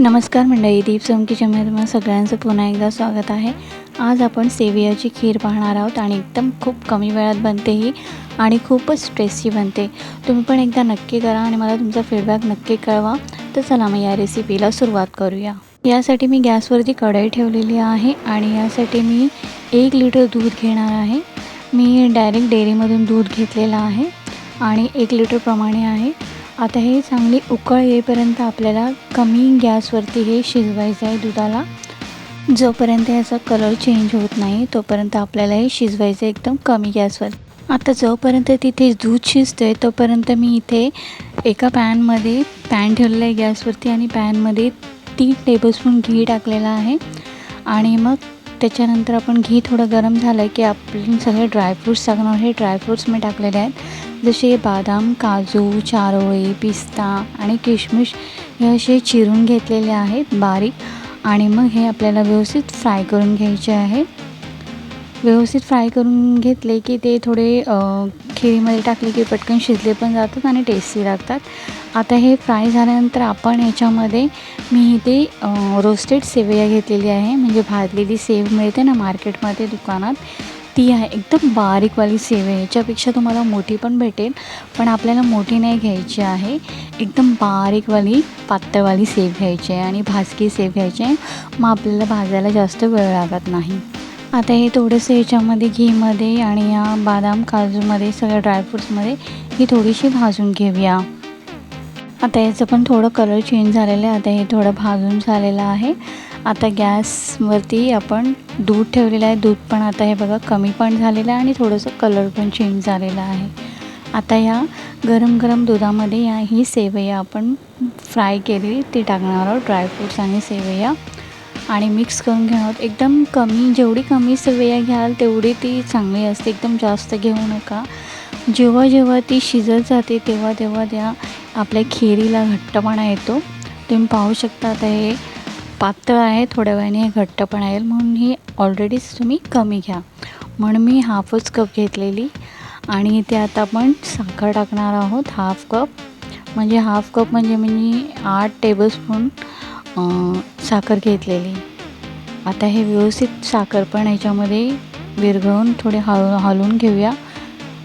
नमस्कार मंडळी दीप चमकीच्यामध्ये तुम्हाला सगळ्यांचं पुन्हा एकदा स्वागत आहे. आज आपण सेवियाची खीर पाहणार आहोत आणि एकदम खूप कमी वेळात बनते ही आणि खूपच टेस्टी बनते. तुम्ही पण एकदा नक्की करा आणि मला तुमचा फीडबॅक नक्की कळवा. तर चला मग या रेसिपीला सुरुवात करूया. यासाठी मी गॅसवरती कढई ठेवलेली आहे आणि यासाठी मी एक लिटर दूध घेणार आहे. मी डायरेक्ट डेअरीमधून दूध घेतलेलं आहे आणि एक लिटरप्रमाणे आहे. आता हे चांगली उकळ येईपर्यंत आपल्याला कमी गॅसवरती हे शिजवायचं आहे दुधाला. जोपर्यंत याचा कलर चेंज होत नाही तोपर्यंत आपल्याला हे शिजवायचं आहे एकदम कमी गॅसवर. आता जोपर्यंत तिथे दूध शिजतं आहे तोपर्यंत मी इथे एका पॅनमध्ये पॅन ठेवलेलं आहे गॅसवरती आणि पॅनमध्ये तीन टेबलस्पून घी टाकलेला आहे. आणि मग त्याच्यानंतर आपण घी थोडं गरम झालं की आपण सगळे ड्रायफ्रूट्स टाकणार हे ड्रायफ्रूट्स मी टाकलेले आहेत. जसे बदाम काजू चारोळी पिस्ता आणि किशमिश हे असे चिरून घेतलेले आहेत बारीक. आणि मग हे आपल्याला व्यवस्थित फ्राय करून घ्यायचे आहे. व्यवस्थित फ्राय करून घेतले की ते थोडे खिरीमध्ये टाकले की पटकन शिजले पण जातात आणि टेस्टी लागतात. आता हे फ्राय झाल्यानंतर आपण याच्यामध्ये मी इथे रोस्टेड सेवया घेतलेली आहे. म्हणजे भाजलेली सेव मिळते ना मार्केटमध्ये दुकानात. ती आहे एकदम बारीकवाली सेव आहे. याच्यापेक्षा तुम्हाला मोठी पण भेटेल. पण आपल्याला मोठी नाही घ्यायची आहे. एकदम बारीकवाली पातळवाली सेव घ्यायची आहे आणि भाजकी सेव घ्यायची आहे. मग आपल्याला भाजायला जास्त वेळ लागत नाही. आता हे थोडंसं ह्याच्यामध्ये घीमध्ये आणि या बदाम काजूमध्ये सगळ्या ड्रायफ्रूट्समध्ये ही थोडीशी भाजून घेऊया. आता याचं पण थोडं कलर चेंज झालेलं आहे. आता हे थोडं भाजून झालेलं आहे. आता गॅसवरती आपण दूध ठेवलेलं आहे. दूध पण आता हे बघा कमी पण झालेलं आहे आणि थोडंसं कलर पण चेंज झालेला आहे. आता या गरम गरम दुधामध्ये या ही सेवया आपण फ्राय केली. ती टाकणार आहोत. ड्रायफ्रूट्स आणि सेवया. आणि मिक्स करून घेणार. एकदम कमी जेवढी कमी सेवया घ्याल तेवढी ती चांगली असते. एकदम जास्त घेऊ नका. जेव्हा जेव्हा ती शिजत जाते तेव्हा तेव्हा त्या आपल्या खिरीला घट्टपणा येतो. तुम्ही पाहू शकता आता हे पातळ आहे. थोड्या वेळाने हे घट्टपणा येईल. म्हणून ही ऑलरेडीच तुम्ही कमी घ्या. म्हणून मी हाफच कप घेतलेली. आणि इथे आता आपण साखर टाकणार आहोत. हाफ कप म्हणजे हाफ कप म्हणजे मी आठ टेबलस्पून साखर घेतलेली. आता हे व्यवस्थित साखर पण ह्याच्यामध्ये विरघळून थोडे हळू हलवून घेऊया.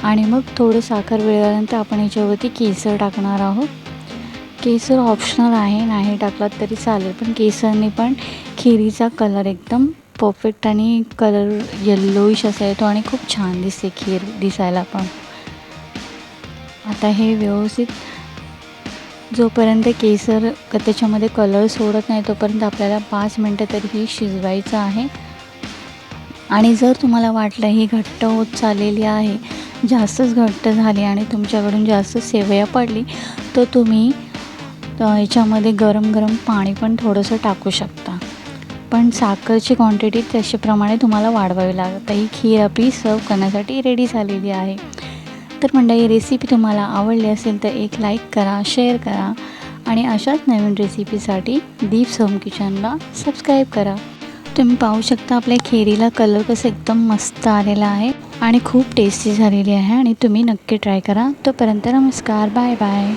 आणि मग थोडं साखर विरघळल्यानंतर आपण ह्याच्यावरती केसर टाकणार आहोत. केसर ऑप्शनल आहे नाही टाकलात तरी चालेल. पण केसरने पण खिरीचा कलर एकदम परफेक्ट आणि कलर येल्लोईश असा येतो आणि खूप छान दिसते खीर दिसायला पण. आता हे व्यवस्थित जोपर्यंत केसर त्याच्यामध्ये कलर सोडत नाही तोपर्यंत आपल्याला पाच मिनटं तरी ही शिजवायचं आहे. आणि जर तुम्हाला वाटलं ही घट्ट होत चाललेली आहे जास्तच घट्ट झाली आणि तुमच्याकडून जास्त सेवया पडली तर तुम्ही याच्यामध्ये गरम गरम पाणी पण थोडंसं टाकू शकता. पण साखरची क्वांटिटी तशाप्रमाणे तुम्हाला वाढवावी लागत. ही खीर आपली सर्व करण्यासाठी रेडी झालेली आहे. तर मंडळी रेसिपी तुम्हाला आवडली असेल तर एक लाईक करा शेअर करा आणि अशाच नवीन रेसिपीसाठी दीप होम किचनला सबस्क्राईब करा. तुम्ही पाहू शकता आपल्या खेरीला कलर कसं एकदम मस्त आलेला आहे आणि खूप टेस्टी झालेली आहे आणि तुम्ही नक्की ट्राय करा. तोपर्यंत नमस्कार बाय बाय